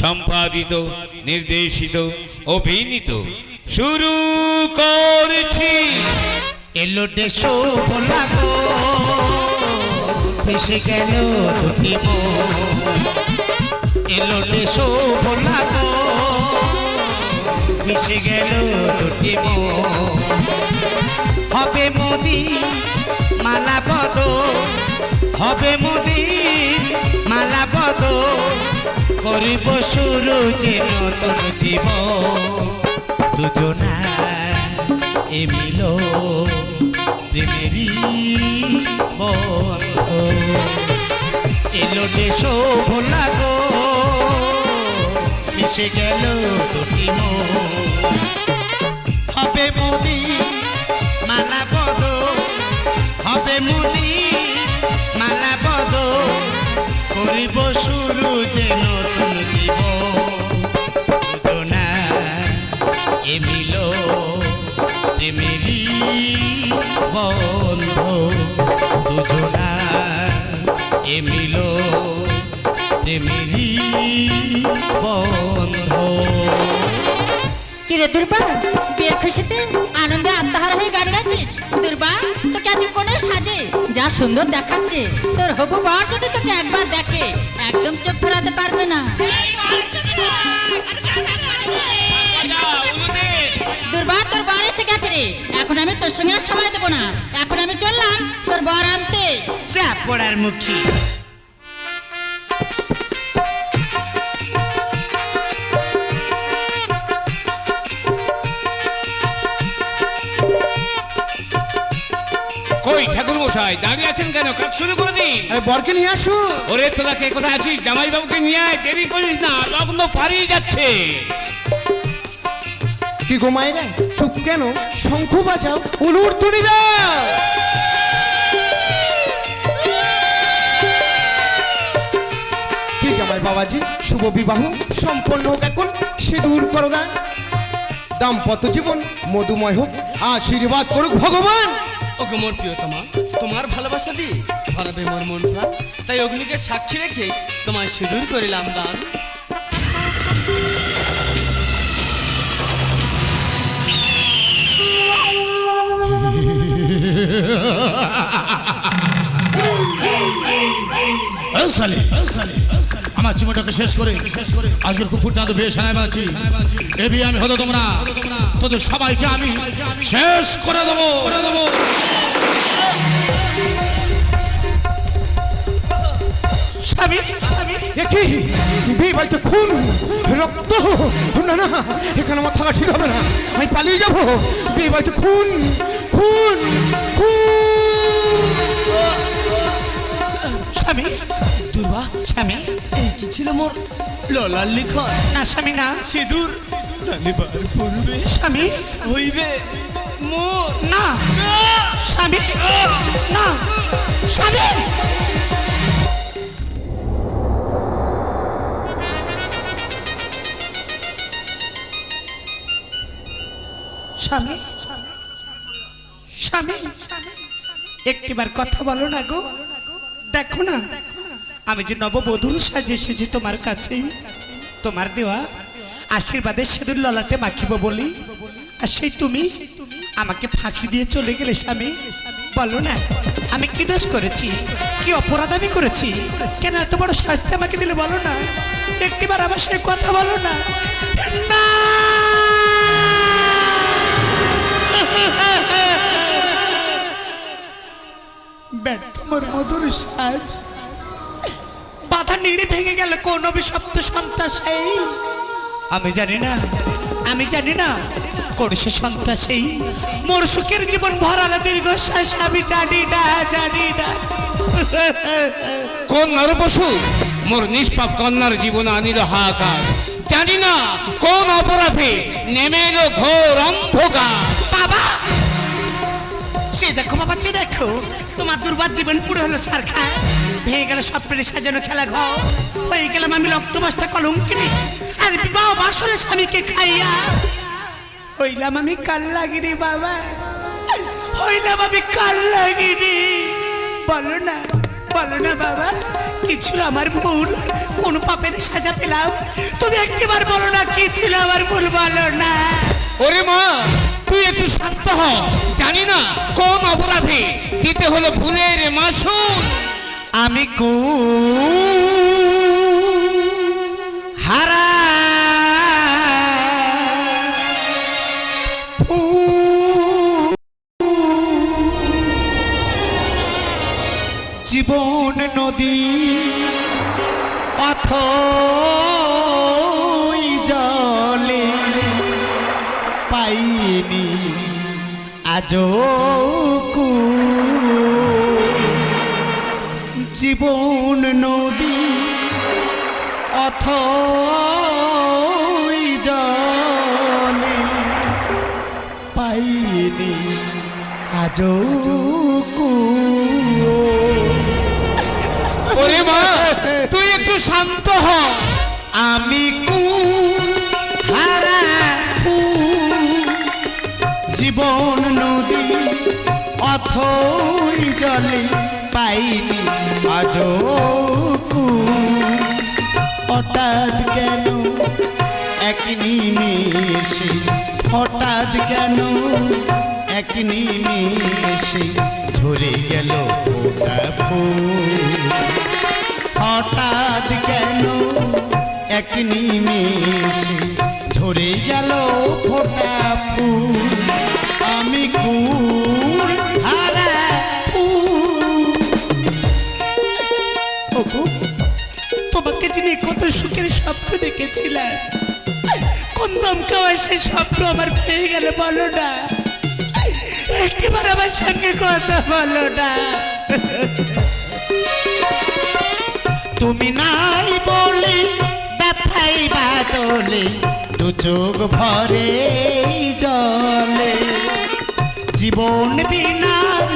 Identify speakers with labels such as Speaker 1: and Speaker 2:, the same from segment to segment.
Speaker 1: সম্পাদিত, নির্দেশিত অভিনীত শুরু করছি।
Speaker 2: এলো দেশো ভোলা গো ভেসে গেল দুটি এলো দেশো ভোলা ভেসে গেল দুটি হবে মোদি মালা পদ হবে মোদি করিব শুরু যে নতুন জীবন। দুজনা এমিল এলো দেশ ভোলা গো মিশে গেল দুটি মন। হবে মোদি মালা পদ হবে মোদি মালা পদ করিব শুরু যে নতুন এমিল প্রেমেরই বন্ধ দুজনা এমিল প্রেমেরই বন্ধ।
Speaker 3: কিরে দুর্বা বিয়ের খুশিতে আনন্দে আত্মহারা হয়ে গান গাইছিস দুর্বা তোকে আজ কোন সাজে যা সুন্দর দেখাচ্ছে। তোর হবু বর যদি তোকে একবার দেখে একদম চোখ ফেরাতে পারবে না। দুর্বা তোর বর এসে গেছে রে। এখন আমি তোর সঙ্গে আর সময় দেবো না। এখন আমি চললাম তোর বর আনতে।
Speaker 2: যা পড়ার মুখী।
Speaker 1: কই ঠাকুর মশাই দাঁড়িয়ে আছেন কেন? কাজ শুরু করে দিন।
Speaker 4: আরে বরকে নিয়ে আসো।
Speaker 1: ওরে তোরা কে কোথায় আছিস? জামাই বাবুকে নিয়ে আয় দেরি করিস না লগ্ন পারিয়ে যাচ্ছে।
Speaker 4: কি গো মায়েরা চুপ কেন? শঙ্খ বাজাও, উলুর তুলি কি জামাই বাবাজি, শুভ বিবাহ সম্পন্ন হোক এখন, সিঁদুর করো দান দাম্পত্য জীবন মধুময় হোক, আশীর্বাদ করুক ভগবান।
Speaker 5: ওকে মোর প্রিয়তমা তোমার ভালোবাসা দিয়ে ভরাবে মোর মন তাই অগ্নিকে সাক্ষী রেখে তোমায় সিঁদুর করিলাম দান।
Speaker 6: শালি, আমার জীবনটাকে শেষ করে আজকের খুব ফুটনাতে বিয়ে সানায় পাচ্ছি এ বিয়ে আমি হতো তোমরা তোদের সবাইকে আমি শেষ করে দেবো। করে দেবো
Speaker 2: স্বামী
Speaker 4: খুন এখানে আমার থাকা ঠিক হবে না। আমি পালিয়ে যাব। বিয়ে বাড়িতে খুন খুন খুন।
Speaker 2: স্বামী
Speaker 5: দুর্বা
Speaker 2: স্বামী।
Speaker 5: এই কি ছিল মোর? ললার লিখন।
Speaker 2: না স্বামী না।
Speaker 5: সিঁদুর। ধন্যবাদ পূর্বে
Speaker 2: স্বামী।
Speaker 5: হইবে মোর।
Speaker 2: না। স্বামী। না। স্বামী। স্বামী। স্বামী। একটিবার কথা বলো না গো। দেখো না। আমি যে নববধূ সাজে এসেছি তোমার কাছে তোমার দেওয়া আশীর্বাদে সেদুর ললাটে মাখিব বলি। আর সেই তুমি আমাকে ফাঁকি দিয়ে চলে গেলে স্বামী। বলো না, আমি কি দোষ করেছি? কি অপরাধ আমি করেছি? কেন এত বড় শাস্তি আমাকে দিলে বলো না? একটিবার আমার সঙ্গে কথা বলো না! ব্যর্থ মোর মধুর সাজ। নিড়ে ভেঙে গেল কোন অভিশপ্ত সন্ত্রাসী? আমি জানি না আমি জানি না কোন সে সন্ত্রাসী। মোর সুখের জীবন ভরালে দীর্ঘশ্বাস আমি জানি না জানি না।
Speaker 1: কোন নরপশু মোর নিষ্পাপ কন্যার জীবন আনিল হাহাকার। জানি না কোন অপরাধে নেমে এলো ঘোর অন্ধকার।
Speaker 2: বাবা! সে দেখো বাবা সে দেখো তোমার দুর্বার জীবন পুরো হলো ছারখা ভেঙে গেল সব পেরে সাজানো খেলা ঘর। হয়ে গেলাম আমি রক্তবাসটা কলঙ্কিনি আজ বিবাহ বাসরে স্বামীকে খাইয়া হইলাম আমি কাল লাগিনি বাবা। হইলাম আমি কাল লাগিনি বলো না বলো না বাবা, কি ছিল আমার ভুল? কোন পাপের সাজা পেলাম? তুমি একটিবার বলো না, কি ছিল আমার ভুল বলো না।
Speaker 1: ওরে মা, তুই একটু শান্ত হ। জানি না কোন অপরাধে দিতে হলো ভুলের মাসুল।
Speaker 2: আমি কু হারা জীবন নদী অথ জলে পাইনি আজো আজো কু
Speaker 1: ওরে মা তুই একটু শান্ত হ।
Speaker 2: আমি কু হারা জীবন নদী অথই জলে পাইনি আজ কু হঠাৎ কেন এক নিমেষে হঠাৎ কেন এক নিমিষে ঝরে গেল ফোটা ফুল। হঠাৎ সঙ্গে কথা বলো না। তুমি নাই বলে, ব্যথাই বাদলে, দু চোখ ভরে জলে। জীবন বিনার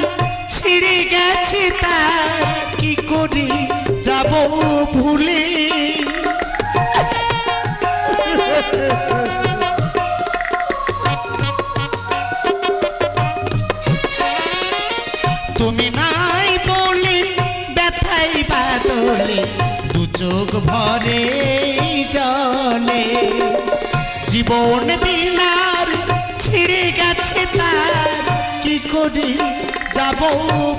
Speaker 2: ছিঁড়ে গেছে তার, কি করে যাব ভুলে? ভরে জলে। জীবন বিনার ছিঁড়ে গেছে তার, কি করে যাব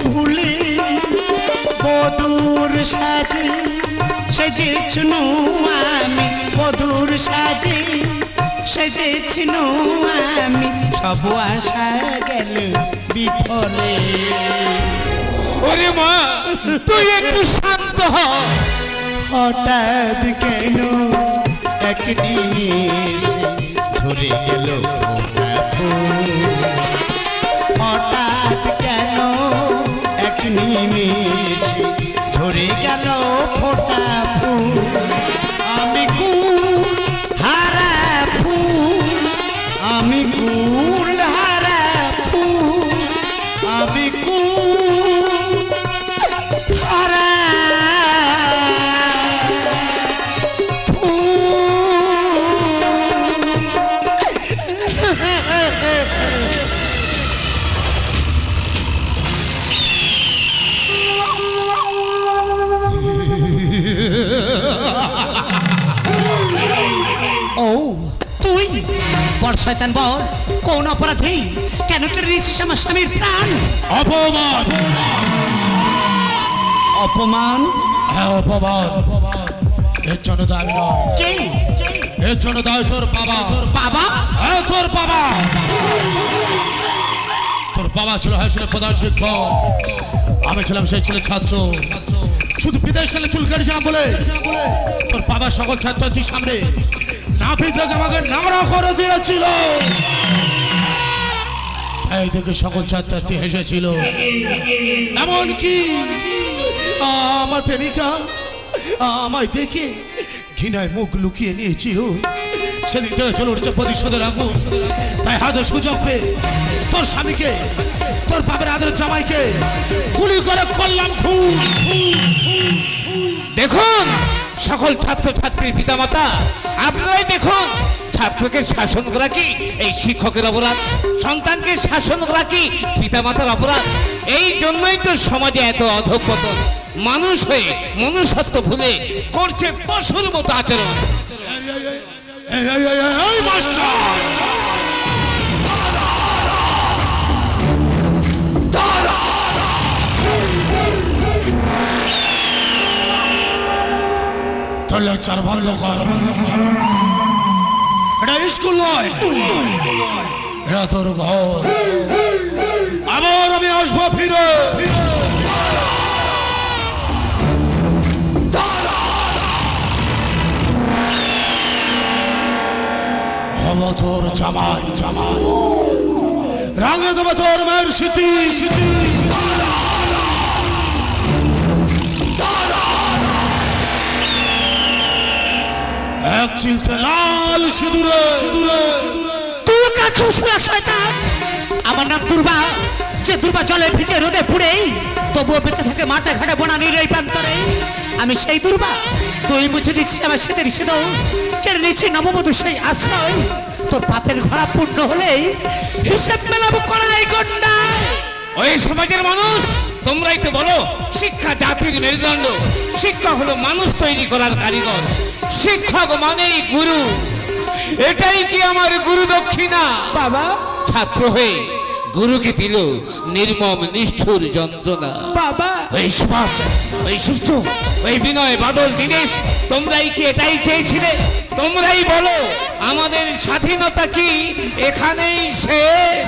Speaker 2: ভুলে? বধুর সাজে সেজেছনু আমি বধুর সাজে সেজেছনু আমি, সব আশা গেল বিফলে।
Speaker 1: ওরে মা, তুই একটু শান্ত হ।
Speaker 2: হঠাৎ কেন এক নিমেষে ঝরে গেল হঠাৎ কেন এক নিমেষে ঝরে গেল ফোটা ফুল আমি কুল হারা ফুল আমি কুল শয়তান বল। কোন অপরাধী? কেন কেড়ে নিয়েছিস আমার স্বামীর প্রাণ?
Speaker 6: অপমান।
Speaker 2: অপমান?
Speaker 6: হ্যাঁ অপমান। এর জন্য তো আমি নয়।
Speaker 2: কে?
Speaker 6: এর জন্য তো তোর বাবা।
Speaker 2: বাবা?
Speaker 6: হ্যাঁ তোর বাবা। তোর বাবা ছিল হাসিনের প্রধান শিক্ষক। আমি ছিলাম সেই ছেলে ছাত্র। শুধু বিদেশ সালে চুল কেটেছিলাম বলে। তোর বাবা সকল ছাত্রছাত্রীর সামনে নাপিত রেখে আমাকে নামরা করে দিয়েছিল। তাই দেখে সকল ছাত্রছাত্রী হেসেছিল। এমনকি আমার প্রেমিকা, আমায় দেখে ঘৃণায় মুখ লুকিয়ে নিয়েছিল। সেদিন থেকে চলে উঠছে প্রতিশোধের আগুন, তাই হাতে সুযোগ পেয়ে তোর স্বামীকে, তোর বাবার আদর জামাইকে গুলি করে করলাম খুন।
Speaker 1: দেখুন সকল ছাত্রছাত্রীর পিতামাতা আপনারাই দেখুন
Speaker 7: ছাত্রকে শাসন করা কি এই শিক্ষকের অপরাধ সন্তানকে শাসন করা কি পিতামাতার অপরাধ এই জন্যই তো সমাজে এত অধঃপতন মানুষ হয়ে মনুষ্যত্ব ভুলে করছে পশুর মতো আচরণ
Speaker 6: এই, মাস্টার তোর লেকচার বন্ধ কর। এটা স্কুল নয়। এটা তোর ঘর। আবার আমি আসব ফিরে। তোর জামাই। জামাই রাঙে তোর মায়ের স্মৃতি স্মৃতি। এক চিলতে লাল সিঁদুরে। সিঁদুরে
Speaker 2: তুই কার খুশরা শয়তান। আমার নাম দুর্বা। যে দুর্বা জলে ভিজে রোদে পুড়েই তবুও বেঁচে থাকে মাঠে ঘাটে বনানির এই প্রান্তরে। আমি সেই দুর্বা। তুই মুছে দিচ্ছিস আমার শীতের শীতল কেড়ে নিচ্ছি নববধূ সেই আশ্রয়। তোর পাপের ঘোড়া পূর্ণ হলেই হিসেব মেলাবো করাই গন্ডায়।
Speaker 7: ওই সমাজের মানুষ তোমরাই তো বলো শিক্ষা জাতির মেরুদণ্ড। শিক্ষা হলো মানুষ তৈরি করার কারিগর। শিক্ষক মানেই গুরু। এটাই কি আমার গুরু দক্ষিণা?
Speaker 2: বাবা।
Speaker 7: ছাত্র হয়ে গুরুকে দিল নির্মম নিষ্ঠুর যন্ত্রণা।
Speaker 2: বাবা।
Speaker 7: ওই সুভাষ ওই সূর্য ওই বিনয় বাদল দীনেশ তোমরাই কি এটাই চেয়েছিলে? তোমরাই বলো আমাদের স্বাধীনতা কি? এখানেই শেষ।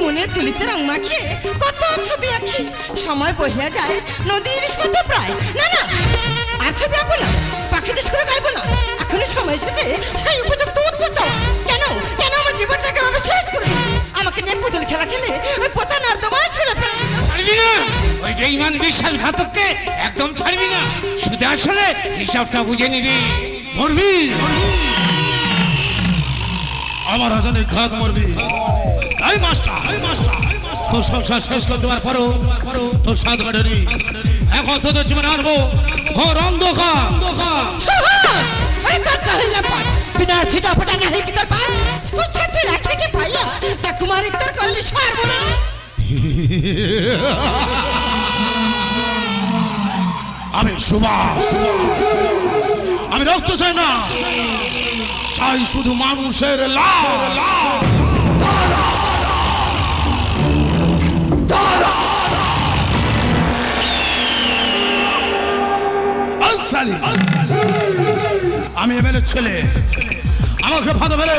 Speaker 1: মনের তুলিতে রং মাখিয়ে কত ছবি আঁকি সময় বহিয়া যায় নদীর সাথে প্রায়। না না আর ছবি আঁকবো না পাখিদের সুরে গাইবো না। এখনই সময় এসেছে সেই উপযুক্ত উত্তর চাওয়া কেন কেন আমার জীবনটাকে এভাবে শেষ করবি আমাকে নিয়ে পুতুল খেলা খেলে ওই পচা নর্দমায় ছেড়ে ফেলে।
Speaker 7: ছাড়বি না! ওই বেঈমান বিশ্বাসঘাতককে একদম ছাড়বি না। শুধু আসলে হিসাবটা বুঝে নিবি।
Speaker 6: মরবি! আমার হাজানে ঘাত মরবি। এই মাস্টার এই মাস্টার তোর সংসার শেষ করে দেওয়ার পরও তোর সাত এখন তোদের জীবনে আনব ঘর অন্ধকার।
Speaker 1: তার তাহলে পার। বিনা ছিটা ফোটা নাহি কি তোর পাস? স্কুল ছাত্রী রাখে কি পাইয়া? তা কুমারিত্বের করলি সর্বনাশ
Speaker 6: আমি সুভাষ। আমি রক্ত চাই না। চাই শুধু মানুষের লাশ। আমি এমএলএ ছেলে। আমাকে ফাঁদে ফেলে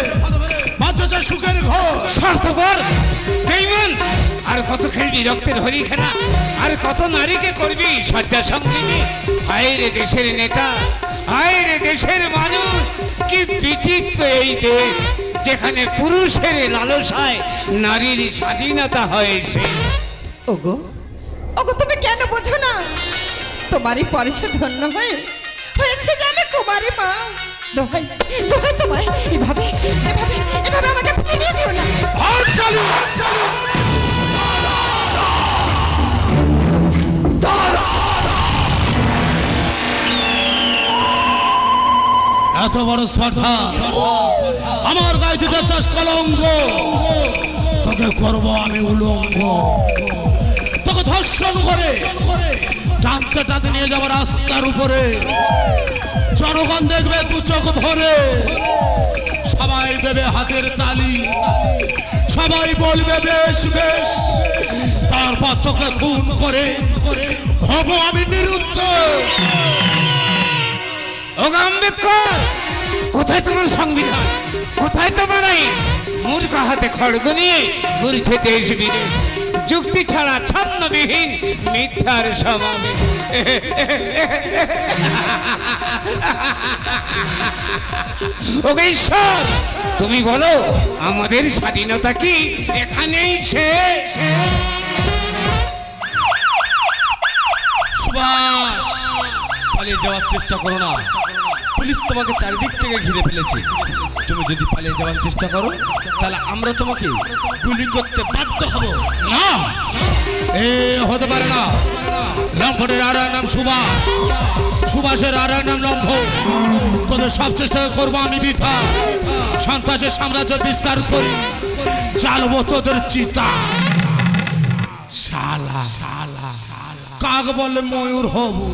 Speaker 6: বাচ্চা সুখের ঘর।
Speaker 1: স্বার্থপর বেইমান। আর কত খেলবি রক্তের হরি খেলা আর কত নারীকে করবি শয্যা সঙ্গিনী? হায় রে দেশের নেতা হায় রে দেশের মানুষ। কি বিচিত্র এই দেশ যেখানে পুরুষের লালসায় নারীর স্বাধীনতা হয়েছে
Speaker 8: ওগো ওগো তুমি কেন বোঝো না? তোমারই পরেশে ধন্য হয়ে হয়েছে যে আমি মা। দোহাই দোহাই তোমায়। এভাবে এভাবে এভাবে আমাকে ফিরিয়ে দিও না।
Speaker 6: এত বড় স্পর্ধা। আমার গায়ে দিতে চাস কলঙ্ক? তোকে করব আমি উলঙ্গ। তোকে ধর্ষণ করে। টানতে টানতে নিয়ে যাব রাস্তার উপরে। জনগণ দেখবে দু চোখ ভরে। সবাই দেবে হাতের তালি। সবাই বলবে, বেশ বেশ। তারপর তোকে খুন করে হব আমি নিরুত্তর
Speaker 1: কোথায় তোমার সংবিধান? কোথায় তোমার আইন? মূর্খ হাতে খড়গ নিয়ে ঘুরছে দেশ বিদেশ যুক্তি ছাড়া ছন্নবিহীন মিথ্যার সমাবে ওকে ঈশ্বর, তুমি বলো, আমাদের স্বাধীনতা কি এখানেই শেষ?
Speaker 5: সুভাষ, পালিয়ে যাওয়ার চেষ্টা করো না। পুলিশ তোমাকে চারিদিক থেকে ঘিরে ফেলেছে। তুমি যদি পালিয়ে যাওয়ার চেষ্টা করো, তাহলে আমরা তোমাকে গুলি করতে বাধ্য হব।
Speaker 6: না। এ, হতে পারে না। লম্ফনের আর নাম সুভাষ। সুভাষের আর নাম লম্ফ। তোদের সব চেষ্টা করব আমি বৃথা। সন্ত্রাসের সাম্রাজ্য বিস্তার করি চালবো তোদের চিতা। শালা শালা। কাক বলে ময়ূর হব?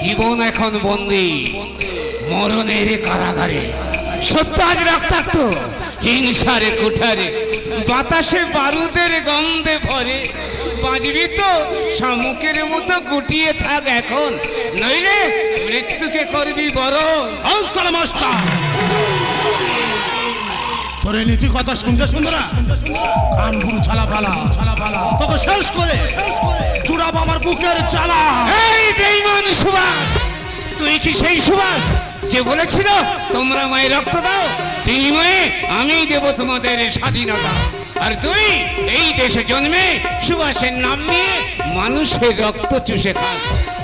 Speaker 1: জীবন এখন বন্দি। মরণের কারাগারে। সত্য আজ রক্তাক্ত। হিংসারে কুঠারে। বাতাসে বারুদের গন্ধে ভরে। বাজবি তো শামুকের মতো গুটিয়ে থাক এখন। নইলে মৃত্যুকে করবি বরণ।
Speaker 6: আসসালাম মাস্টার তোর নীতি কথা শুনতে শুনতে না? কান গুরু ছালা পালা। তোকে শেষ করে চূড়াবো আমার বুকের চালা।
Speaker 1: এই সুভাষ তুই কি সেই সুভাষ যে বলেছিল, তোমরা মায়ের রক্ত দাও বিনিময়ে আমি দেব তোমাদের স্বাধীনতা। আর তুই এই দেশে জন্মে সুভাষের নাম নিয়ে মানুষের রক্ত চুষে খাস।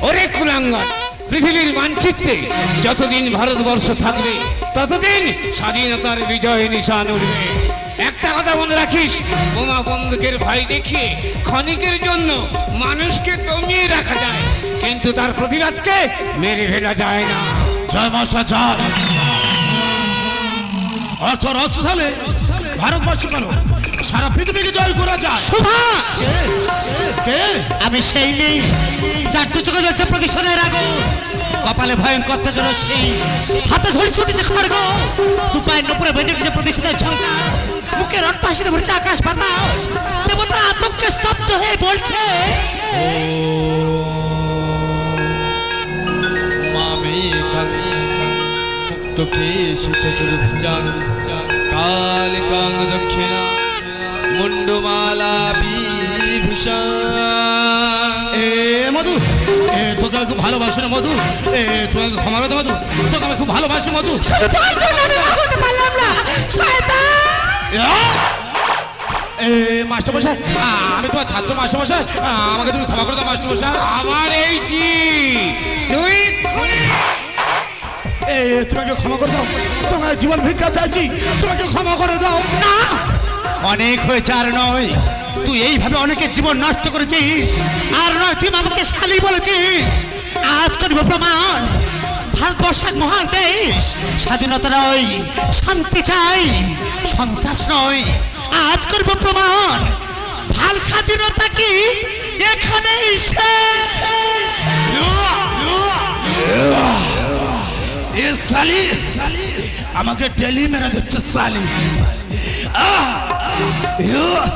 Speaker 1: ওরে কুলাঙ্গার পৃথিবীর মানচিত্রে যতদিন ভারতবর্ষ থাকবে ততদিন স্বাধীনতার বিজয় নিশান উঠবে। একটা কথা মনে রাখিস বোমা বন্দুকের ভাই দেখিয়ে ক্ষণিকের জন্য মানুষকে দমিয়ে রাখা যায় কিন্তু তার প্রতিবাদকে মেরে ফেলা যায় না।
Speaker 6: জয় মাস্টার জয়। অর্থ রস ভারতবর্ষ কেন সারা পৃথিবীকে জয় করা যায়। কে?
Speaker 2: আমি সেই নেই যার দু চোখে যাচ্ছে প্রতিশোধের আগুন কপালে ভয়ঙ্কর তেজর সেই হাতে ঝড়ি ছুটেছে খড়গ। দু পায়ের উপরে বেজে উঠেছে প্রতিশোধের ঝঙ্কা। মুখে রক্ত হাসিতে ভরেছে আকাশ বাতাস। দেবতারা আতঙ্কে স্তব্ধ হয়ে বলছে
Speaker 5: কালিকাং দক্ষিণা মুন্ডমালা
Speaker 6: এ মধু এ তোকে আমি খুব ভালোবাসি না মধু। এ তোকে ক্ষমা করে দে মধু। তোকে আমি খুব ভালোবাসি মধু।
Speaker 8: শুধু তোর জন্য আমি মা হতে পারলাম না। শয়তান!
Speaker 6: এ মাস্টার মশাই আমি তোমার ছাত্র মাস্টার মশাই আমাকে তুমি ক্ষমা করে দাও মাস্টার মশাই
Speaker 1: আমার এই কি? তুই
Speaker 6: এ তোমাকে ক্ষমা করে দাও। তোমার জীবন ভিক্ষা চাইছি। তোমাকে ক্ষমা করে দাও।
Speaker 2: না! অনেক হয়েছে আর নয়। তুই এইভাবে অনেকের জীবন নষ্ট করেছিস। আর নয়, তুই আমাকে শালি বলেছিস। আজ করব প্রমাণ। ভারতবর্ষ এক মহান দেশ, স্বাধীনতা নয়, শান্তি চাই, সন্ত্রাস নয়। আজ করব প্রমাণ। ভালো স্বাধীনতা কি? এখানে
Speaker 6: এ আমাকে ডেলি মেরে দিচ্ছে সালি আহ! Yeah!